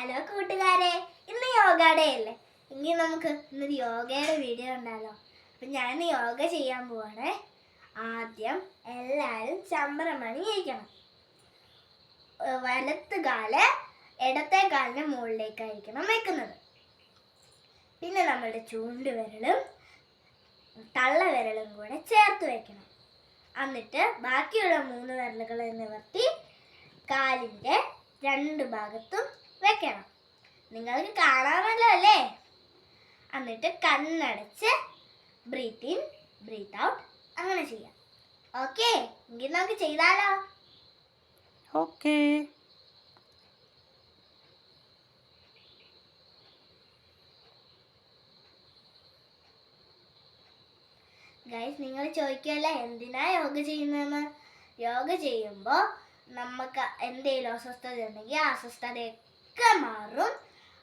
Hello കൂട്ടുകാരെ ഇന്ന് yoga day അല്ലേ? എങ്കിൽ നമുക്ക് ഇന്നൊരു യോഗയുടെ വീഡിയോ ഉണ്ടല്ലോ അപ്പം ഞാൻ യോഗ ചെയ്യാൻ പോവാണേ. ആദ്യം എല്ലാവരും ചമ്രമണി ഇരിക്കണം. വലത്ത് കാൽ ഇടത്തെ കാലിന് മുകളിലേക്കായിരിക്കണം വെക്കുന്നത്. പിന്നെ നമ്മളുടെ ചൂണ്ടുവിരലും തള്ളവിരലും കൂടെ ചേർത്ത് വെക്കണം. എന്നിട്ട് ബാക്കിയുള്ള മൂന്ന് വിരലുകൾ നിവർത്തി കാലിന്റെ രണ്ട് ഭാഗത്തും വെക്കണം. നിങ്ങൾക്ക് കാണാമല്ലോ അല്ലേ? എന്നിട്ട് കണ്ണടച്ച് ബ്രീത്ത് ഇൻ ബ്രീത്ത് ഔട്ട് അങ്ങനെ ചെയ്യാം. ഓക്കെ എങ്കിൽ നമുക്ക് ചെയ്താലോ? ഓക്കെ ഗൈസ് നിങ്ങൾ ചോദിക്കുമല്ലോ എന്തിനാ യോഗ ചെയ്യുന്നതെന്ന്? യോഗ ചെയ്യുമ്പോൾ നമുക്ക് എന്തെങ്കിലും അസ്വസ്ഥത ഉണ്ടെങ്കിൽ ആ അസ്വസ്ഥതയൊക്കെ മാറും.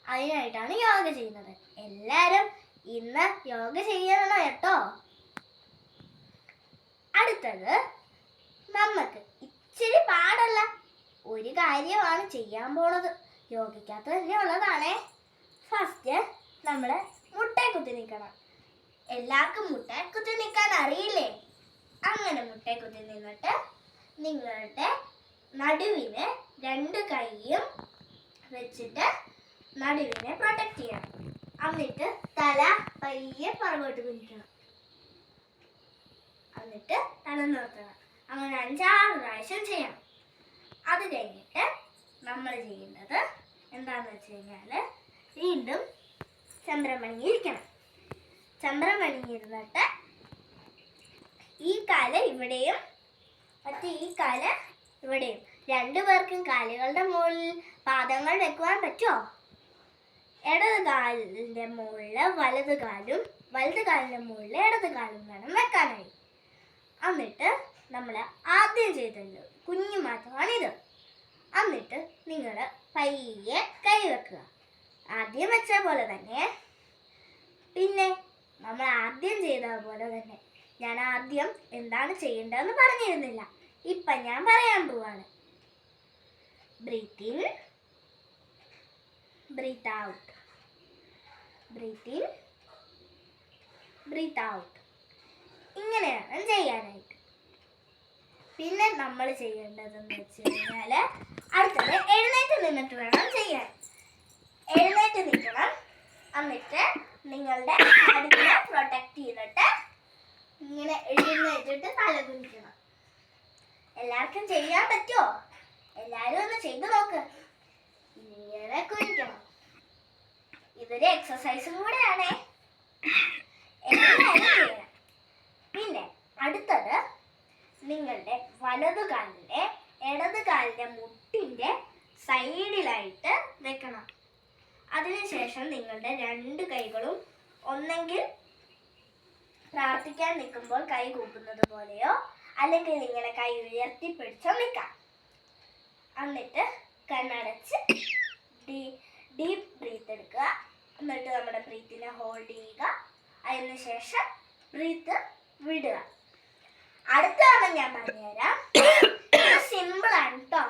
അതിനായിട്ടാണ് യോഗ ചെയ്യുന്നത്. എല്ലാവരും ഇന്ന് യോഗ ചെയ്യണം കേട്ടോ. അടുത്തത് നമുക്ക് ഇച്ചിരി പാടല്ല. ഒരു കാര്യമാണ് ചെയ്യാൻ പോണത്. യോഗയ്ക്കകത്ത് തന്നെ ഉള്ളതാണേ. ഫസ്റ്റ് നമ്മൾ മുട്ടയെ കുത്തി നിൽക്കണം. എല്ലാവർക്കും മുട്ടയെ കുത്തി നിൽക്കാൻ അറിയില്ലേ? അങ്ങനെ മുട്ടയെ കുത്തി നിന്നിട്ട് നിങ്ങളുടെ നടുവിന് രണ്ട് കൈയും വെച്ചിട്ട് നടുവിനെ പ്രൊട്ടക്റ്റ് ചെയ്യണം എന്നിട്ട് തല പയ്യെ പുറകോട്ട് കുനിക്കണം എന്നിട്ട് തല നിർത്തണം. അങ്ങനെ അഞ്ചാറ് പ്രാവശ്യം ചെയ്യണം. അത് കഴിഞ്ഞിട്ട് നമ്മൾ ചെയ്യേണ്ടത് എന്താണെന്ന് വെച്ച് കഴിഞ്ഞാൽ വീണ്ടും ചന്ദ്രമണി ഇരിക്കണം ഇരുന്നിട്ട് ഈ കാൽ ഇവിടെയും മറ്റേ ഈ കാൽ ഇവിടെയും. രണ്ടു പേർക്കും കാലുകളുടെ മുകളിൽ പാദങ്ങൾ വെക്കുവാൻ പറ്റുമോ ഇടത് കാലിന്റെ മുകളിൽ വലത് കാലും വലത് കാലിന്റെ മുകളിൽ ഇടത് കാലും വേണം വെക്കാനായി. എന്നിട്ട് നമ്മൾ ആദ്യം ചെയ്തല്ലോ കുഞ്ഞു മാറ്റമാണിത് എന്നിട്ട് നിങ്ങൾ പയ്യെ കൈ വെക്കുക. ആദ്യം വെച്ച പോലെ തന്നെ. പിന്നെ നമ്മൾ ആദ്യം ചെയ്ത പോലെ തന്നെ. ഞാൻ ആദ്യം എന്താണ് ചെയ്യേണ്ടതെന്ന് പറഞ്ഞിരുന്നില്ല. ഇപ്പം ഞാൻ പറയാൻ പോവാണ്. Breathe in. Breathe out. Breathe in. Breathe out. ഇങ്ങനെയാണ് ചെയ്യാനായിട്ട്. പിന്നെ നമ്മൾ ചെയ്യേണ്ടതെന്ന് വെച്ച് കഴിഞ്ഞാൽ അടുത്തത് എഴുന്നേറ്റ് നിന്നിട്ട് വേണം ചെയ്യാൻ. എഴുന്നേറ്റ് നിൽക്കണം. എന്നിട്ട് നിങ്ങളുടെ അടുത്തിനെ പ്രൊട്ടക്റ്റ് ചെയ്തിട്ട് ഇങ്ങനെ എഴുന്നേറ്റിട്ട് തല കുനിക്കണം. എല്ലാവർക്കും ചെയ്യാൻ പറ്റുമോ എല്ലാവരും ഒന്ന് ചെയ്തു നോക്ക്. ഇങ്ങനെ കുഴിക്കണം ഇതൊരു എക്സസൈസും കൂടെയാണേ. പിന്നെ അടുത്തത് നിങ്ങളുടെ വലതു കാലിന്റെ ഇടത് കാലിന്റെ മുട്ടിന്റെ സൈഡിലായിട്ട് വെക്കണം. അതിനുശേഷം നിങ്ങളുടെ രണ്ട് കൈകളും ഒന്നെങ്കിൽ പ്രാർത്ഥിക്കാൻ നിൽക്കുമ്പോൾ കൈ കൂപ്പുന്നത് പോലെയോ അല്ലെങ്കിൽ ഇങ്ങനെ കൈ ഉയർത്തി പിടിച്ചോ നിൽക്കാം. എന്നിട്ട് കണ്ണടച്ച് ഡീ ഡീപ്പ് ബ്രീത്ത് എടുക്കുക. എന്നിട്ട് നമ്മുടെ ബ്രീത്തിനെ ഹോൾഡ് ചെയ്യുക. അതിനുശേഷം ബ്രീത്ത് വിടുക. അടുത്തതാണ് ഞാൻ പറഞ്ഞുതരാം. സിമ്പിൾ ആണ് കേട്ടോ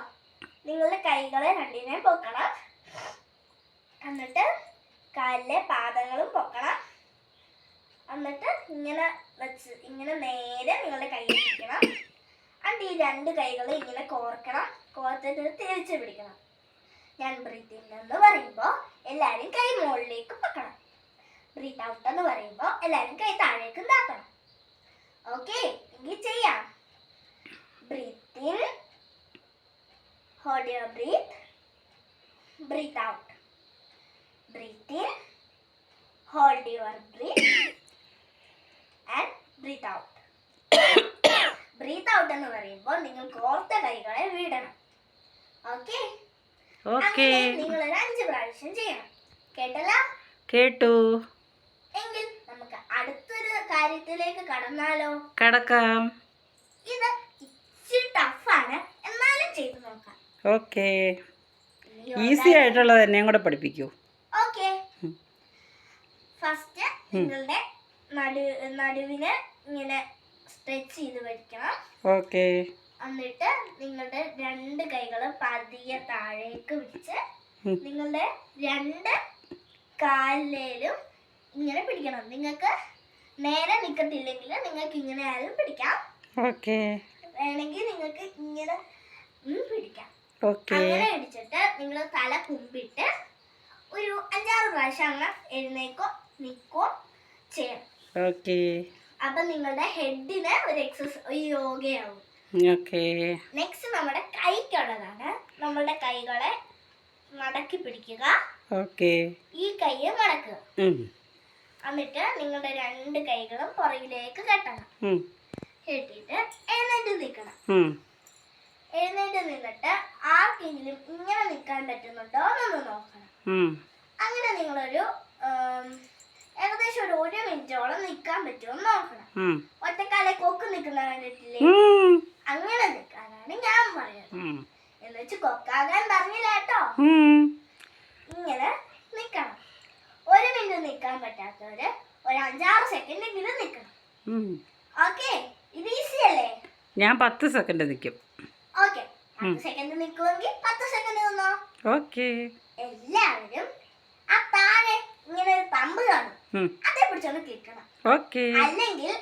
നിങ്ങളുടെ കൈകളെ രണ്ടിനെ പൊക്കണം. എന്നിട്ട് കാലിലെ പാദങ്ങളും പൊക്കണം. എന്നിട്ട് ഇങ്ങനെ വെച്ച് ഇങ്ങനെ നേരെ നിങ്ങളുടെ കൈ പിടിക്കണം എന്നിട്ട് ഈ രണ്ട് കൈകളും ഇങ്ങനെ കോർക്കണം. കോർത്തിട്ട് തിരിച്ചു പിടിക്കണം. ഞാൻ ബ്രീത്ത് ഇൻ എന്ന് പറയുമ്പോൾ എല്ലാവരും കൈ മുകളിലേക്ക് പൊക്കണം ബ്രീത്ത് ഔട്ട് എന്ന് പറയുമ്പോൾ എല്ലാവരും കൈ താഴേക്ക് താക്കണം ഓക്കെ എങ്കിൽ ചെയ്യാം. Breathe in hold your breath breathe out. Breathe in hold your breath and breathe out. Breathe out എന്ന് പറയുമ്പോൾ നിങ്ങൾ കോർത്ത കൈകളെ വിടണം. ഓക്കെ? നിങ്ങൾ ഒരു അഞ്ച് പ്രാവശ്യം ചെയ്യണം. കേട്ടല്ലോ? കേട്ടു. എങ്കിൽ നമുക്ക് അടുത്തൊരു കാര്യത്തിലേക്ക് കടന്നാലോ? കടക്കാം. ഇത് ഇച്ചിരി ടഫാണ്. എന്നാലും ചെയ്തു നോക്കാം. ഓക്കേ. ഈസി ആയിട്ടുള്ളത് എന്നെയും കൂടെ പഠിപ്പിക്കൂ. ഓക്കെ. ഫസ്റ്റ് നിങ്ങളുടെ നടു നടുവിന് ഇങ്ങനെ സ്ട്രെച്ച് ചെയ്ത് പഠിക്കണം. ഓക്കേ. എന്നിട്ട് നിങ്ങളുടെ രണ്ട് കൈകളും പതിയെ താഴേക്ക് പിടിച്ച് നിങ്ങളുടെ രണ്ട് കാലിലും ഇങ്ങനെ പിടിക്കണം. നിങ്ങൾക്ക് നേരെ നിൽക്കത്തില്ലെങ്കിൽ നിങ്ങൾക്ക് ഇങ്ങനെ ആയാലും പിടിക്കാം. ഓക്കെ. വേണമെങ്കിൽ നിങ്ങൾക്ക് ഇങ്ങനെ പിടിക്കാം. അങ്ങനെ പിടിച്ചിട്ട് നിങ്ങൾ തല കുമ്പിട്ട് ഒരു അഞ്ചാറ് പ്രാവശ്യം അങ്ങനെ എഴുന്നേക്കോ നിൽക്കോ ചെയ്യണം ഓക്കെ. അപ്പൊ നിങ്ങളുടെ ഹെഡിന് ഒരു എക്സസൈസ് ഒരു യോഗയാവും. നെക്സ്റ്റ് നമ്മുടെ കൈക്കുള്ളതാണ് നമ്മളുടെ കൈകളെ മടക്കി പിടിക്കുക. ഈ കൈ മടക്കുക. എന്നിട്ട് നിങ്ങളുടെ രണ്ട് കൈകളും പുറകിലേക്ക് കെട്ടണം. ഉം. കെട്ടിയിട്ട് എഴുന്നേറ്റ് നിൽക്കണം. എഴുന്നേറ്റ് നിന്നിട്ട് ആർക്കെങ്കിലും ഇങ്ങനെ നിൽക്കാൻ പറ്റുന്നുണ്ടോ എന്നൊന്ന് നോക്കണം. അങ്ങനെ നിങ്ങളൊരു ഏകദേശം ഒരു ഒരു മിനിറ്റോളം നിൽക്കാൻ പറ്റുമോ നോക്കണം. ഒറ്റക്കാലെ കൊക്ക് നിൽക്കുന്ന കണ്ടിട്ടില്ലേ. അങ്ങനെ നിൽക്കാനാണ് ഞാൻ പറയുന്നത്. എന്ന് വെച്ച് കൊക്കാകാൻ പറഞ്ഞില്ല കേട്ടോ. ഇങ്ങനെ നിൽക്കണം. ഒരു മിനിറ്റ് നിൽക്കാൻ പറ്റാത്തവര് ഒരു അഞ്ചാറ് സെക്കൻഡെങ്കിലും നിൽക്കണം. ഉം. ഓക്കെ ഇത് ഈസി അല്ലേ? ഞാൻ പത്ത് സെക്കൻഡ് നിൽക്കും. ഓക്കെ സെക്കൻഡ് നിൽക്കുമെങ്കിൽ പത്ത് സെക്കൻഡ് നിന്നോ? ഓക്കെ എല്ലാവരും ആ താഴെ ഇങ്ങനെ ഒരു തമ്പ് കാണും. അതേ പിടിച്ചൊന്ന് ക്ലിക്കണം ഓക്കെ അല്ലെങ്കിൽ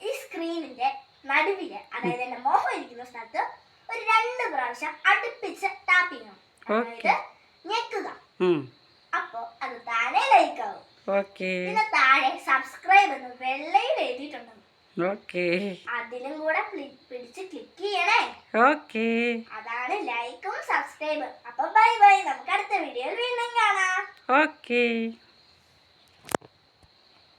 ഈ സ്ക്രീനിന്റെ നടുവിൽ അതായത് എന്റെ മോഹം ഇരിക്കുന്ന സ്ഥലത്ത് ഒരു രണ്ട് പ്രാവശ്യം അടുപ്പിച്ച് ടാപ്പ് ചെയ്യണം. അതായത് ഞെക്കുക. അപ്പോ അത് താഴെ ലൈക്ക് ആവും. ഓക്കെ പിന്നെ താഴെ സബ്സ്ക്രൈബ് എന്ന് വെള്ളയിൽ എഴുതിയിട്ടുണ്ട്. അതിലും കൂടെ പിടിച്ച് ക്ലിക്ക് ചെയ്യണേ. ഓക്കെ അതാണ് ലൈക്കും സബ്സ്ക്രൈബും അപ്പൊ ബൈ ബൈ നമുക്ക് അടുത്ത വീഡിയോയിൽ വീണ്ടും കാണാം. ഓക്കെ